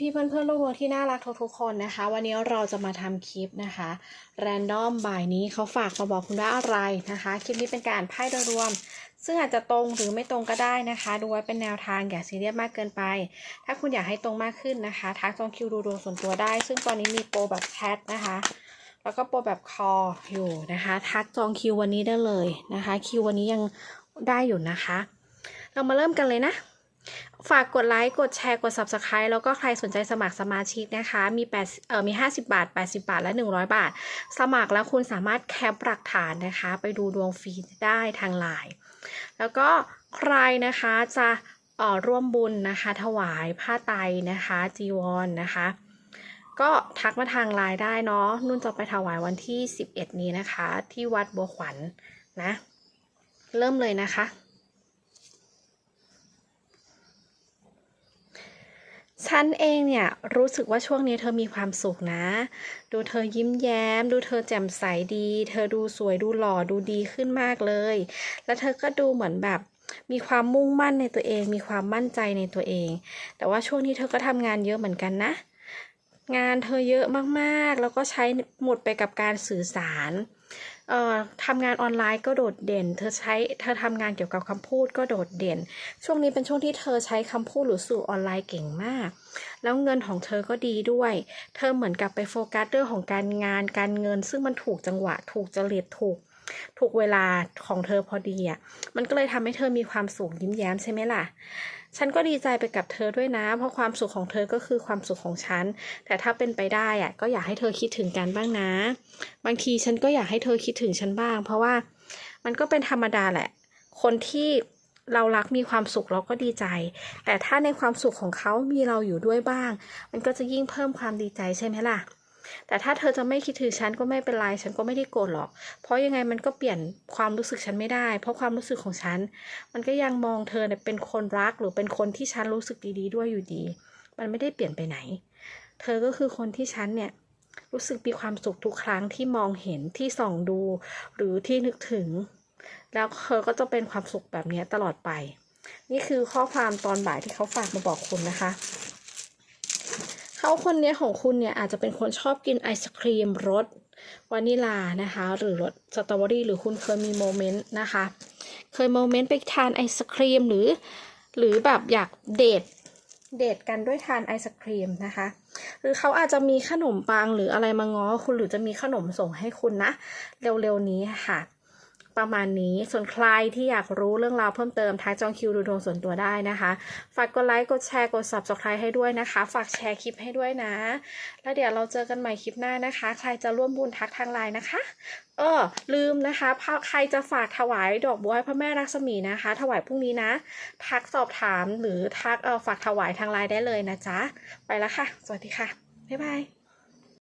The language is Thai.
พี่ๆเพื่อนๆลูกวัวที่น่ารักทุกๆคนนะคะ วันนี้เราจะมาทำคลิปนะคะแรนดอมบ่ายนี้เขาฝากมาบอกคุณว่าอะไรนะคะ คลิปนี้เป็นการไพ่โดยรวม ซึ่งอาจจะตรงหรือไม่ตรงก็ได้นะคะ ดูไว้เป็นแนวทางอย่าซีเรียสมากเกินไป ถ้าคุณอยากให้ตรงมากขึ้นนะคะ ทักจองคิวดูดวงส่วนตัวได้ ซึ่งตอนนี้มีโปรแบบแชทนะคะแล้วก็โปรแบบคออยู่นะคะ ทักจองคิววันนี้ได้เลยนะคะ คิววันนี้ยังได้อยู่นะคะ เรามาเริ่มกันเลยนะ ฝากกดไลค์ กดแชร์ กด Subscribe แล้วก็ใครสนใจสมัครสมาชิกนะคะ มี8เอ่อมี 50 บาท 80 บาท และ 100 บาท สมัครแล้วคุณสามารถแคปหลักฐานนะคะ ไปดูดวงฟรีได้ทางไลน์ แล้วก็ใครนะคะจะเอ่อร่วมบุญนะคะ ถวายผ้าไตรนะคะ จีวรนนะคะ ก็ทักมาทางไลน์ได้เนาะ นุ่นจะไปถวายวันที่ 11 นี้นะคะ ที่วัดบัวขวัญนนะ เริ่มเลยนะคะ ฉันเองเนี่ยรู้สึกว่าช่วงนี้เธอมีความสุขนะ ดูเธอยิ้มแย้ม ดูเธอแจ่มใสดี เธอดูสวยดูหล่อดูดีขึ้นมากเลย แล้วเธอก็ดูเหมือนแบบมีความมุ่งมั่นในตัวเอง มีความมั่นใจในตัวเอง แต่ว่าช่วงนี้เธอก็ทำงานเยอะเหมือนกันนะ งานเธอเยอะมากๆ แล้วก็ใช้หมดไปกับการสื่อสาร ทำงานออนไลน์ก็โดดเด่น เธอใช้เธอทำงานเกี่ยวกับคำพูดก็โดดเด่น ช่วงนี้เป็นช่วงที่เธอใช้คำพูดหรือสื่อออนไลน์เก่งมาก แล้วเงินของเธอก็ดีด้วย เธอเหมือนกับไปโฟกัสเรื่องของการงานการเงิน ซึ่งมันถูกจังหวะถูกจริตถูก ถูกเวลาของเธอพอดีอะ มันก็เลยทำให้เธอมีความสุขยิ้มแย้มใช่ไหมล่ะ ฉันก็ดีใจไปกับเธอด้วยนะ เพราะความสุขของเธอก็คือความสุขของฉัน แต่ถ้าเป็นไปได้อะ ก็อยากให้เธอคิดถึงกันบ้างนะ บางทีฉันก็อยากให้เธอคิดถึงฉันบ้าง เพราะว่ามันก็เป็นธรรมดาแหละ คนที่เรารักมีความสุขเราก็ดีใจ แต่ถ้าในความสุขของเขามีเราอยู่ด้วยบ้าง มันก็จะยิ่งเพิ่มความดีใจใช่ไหมล่ะ แต่ถ้าเธอจะไม่คิดถึงฉันก็ไม่เป็นไร ฉันก็ไม่ได้โกรธหรอก เพราะยังไงมันก็เปลี่ยนความรู้สึกฉันไม่ได้ เพราะความรู้สึกของฉัน มันก็ยังมองเธอเนี่ยเป็นคนรักหรือเป็นคนที่ฉันรู้สึกดีๆ ด้วยอยู่ดี มันไม่ได้เปลี่ยนไปไหน เธอก็คือคนที่ฉันเนี่ยรู้สึกมีความสุขทุกครั้งที่มองเห็นที่ส่องดู หรือที่นึกถึง แล้วเธอก็จะเป็นความสุขแบบนี้ตลอดไป นี่คือข้อความตอนบ่ายที่เขาฝากมาบอกคุณนะคะ เขาคนนี้ของคุณเนี่ยอาจจะเป็นคนชอบกินไอศครีมรสวานิลานะคะ หรือรสสตรอเบอรี่หรือคุณเคยมีโมเมนต์นะคะ เคยโมเมนต์ไปทานไอศครีมหรือ หรือแบบอยากเดทเดทกันด้วยทานไอศครีมนะคะ หรือเขาอาจจะมีขนมปังหรืออะไรมาง้อคุณหรือจะมีขนมส่งให้คุณนะ เร็วๆนี้ค่ะ ประมาณนี้ส่วนใครที่อยากรู้เรื่องราวเพิ่มเติมทักจองคิวดูดวงส่วนตัวได้นะคะ ฝากกดไลค์กดแชร์กด subscribe ให้ด้วยนะคะ ฝากแชร์คลิปให้ด้วยนะ แล้วเดี๋ยวเราเจอกันใหม่คลิปหน้านะคะ ใครจะร่วมบุญทักทางไลน์นะคะเออลืมนะคะใครจะฝากถวายดอกบัวให้พระแม่รักษมีนะคะ ถวายพรุ่งนี้นะ ทักสอบถามหรือทักเออฝากถวายทางไลน์ได้เลยนะจ๊ะไปแล้วค่ะ สวัสดีค่ะบ๊ายบาย